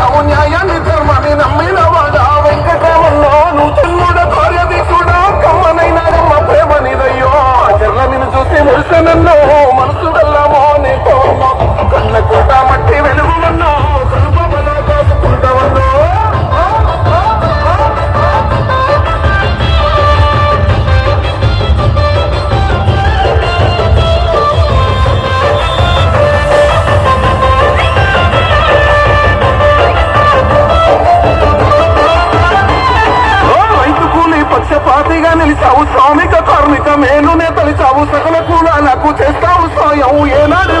చేశావు న్యాయాన్ని నమ్మిన వాడా? వెంకటరమణో నువ్వు చెల్లుడ కార్యదీసుడా కమ్మనైన ప్రేమ నీదయ్యో. చెల్ల నిన్ను చూసి మురిసెనన్నో మనసు పక్షపాతిగా నిలిచావు శ్రామిక కార్మిక మేలునే తలిచావు సకల కులాలకు చేస్తావు స్వయం. ఏనాడు